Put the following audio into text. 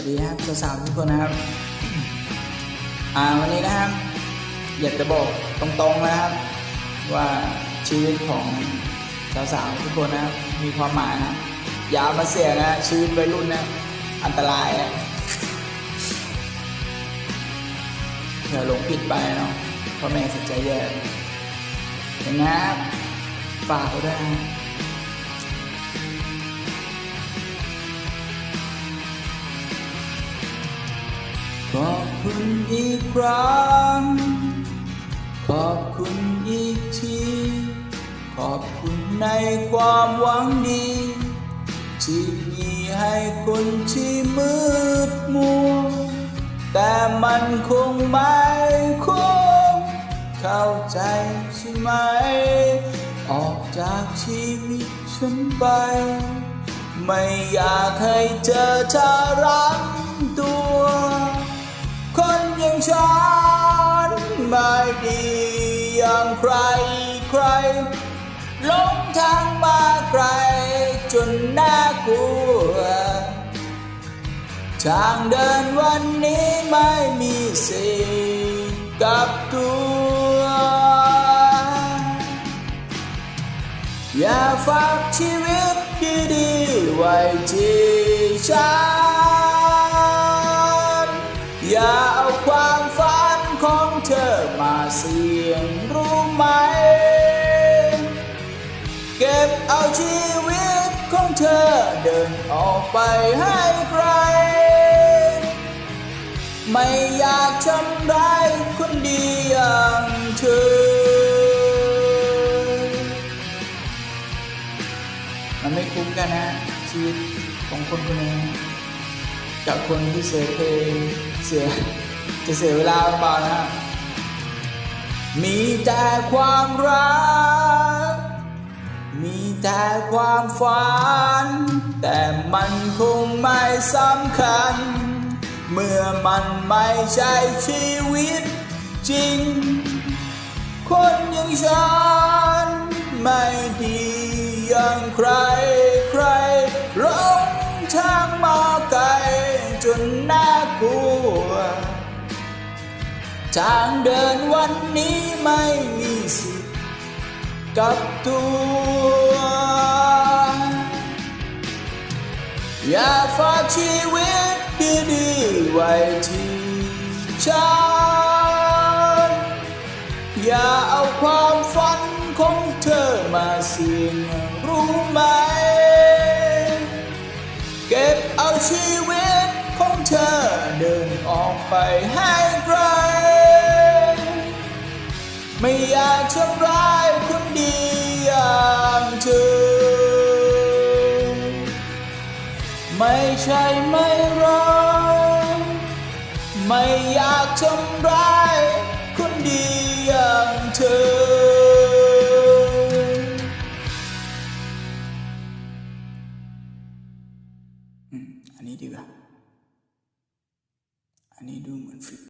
วัสดีครับสาวๆทุกคนนะครับ อ่าวันนี้นะครับ อยากจะบอกตรงๆนะครับ ว่าชีวิตของสาวๆทุกคนนะครับมีความหมายนะอย่ามาเสี่ยงนะ ชีวิตวัยรุ่นนะ อันตรายนะเผื่อหลงผิดไปเนาะพ่อแม่เสียใจแย่อย่างนะครับฝากได้วยนะ ขอบคุณอีกครั้ง ขอบคุณอีกที ขอบคุณในความหวังดี ที่มีให้คนที่มืดมัว แต่มันคงไม่คุ้มเข้าใจใช่ไหม ออกจากชีวิตฉันไป ไม่อยากให้เจอเธอรักตัวคนอย่าง ฉันไม่ดีอย่างใครใครหลงทางมาไกลจนน่ากลัว ทางเดินวันนี้ไม่มีสิทธิ์กับตัว อย่าฝากชีวิตดีๆไว้ที่ฉัน อย่าเอาความ ไหม เก็บเอาชีวิตของเธอเดินออกไปให้ไกล ไม่อยากทำร้ายคนดีอย่างเธอ มันไม่คุ้มกันนะชีวิตของคนคนนี้กับคนที่เสียเพลงเสียจะเสียเวลาเปล่านะ มีแต่ความรัก มีแต่ความฝัน แต่มันคงไม่สำคัญ เมื่อมันไม่ใช่ชีวิตจริง คนอย่างฉัน ทางเดินวันนี้ไม่มีสิทธิ์กับตัว อย่าฝากชีวิตดีๆไว้ที่ฉันอย่าเอาความฝันของเธอมาเสี่ยงรู้ไหม เก็บเอาชีวิตของเธอเดินออกไปให้ไกล ไม่อยากทำร้ายคนดีอย่างเธอ ไม่ใช่ไม่รักไม่อยากทำร้ายคนดีอย่างเธออืมอันนี้ดีกว่าอันนี้ดูเหมือนฟิก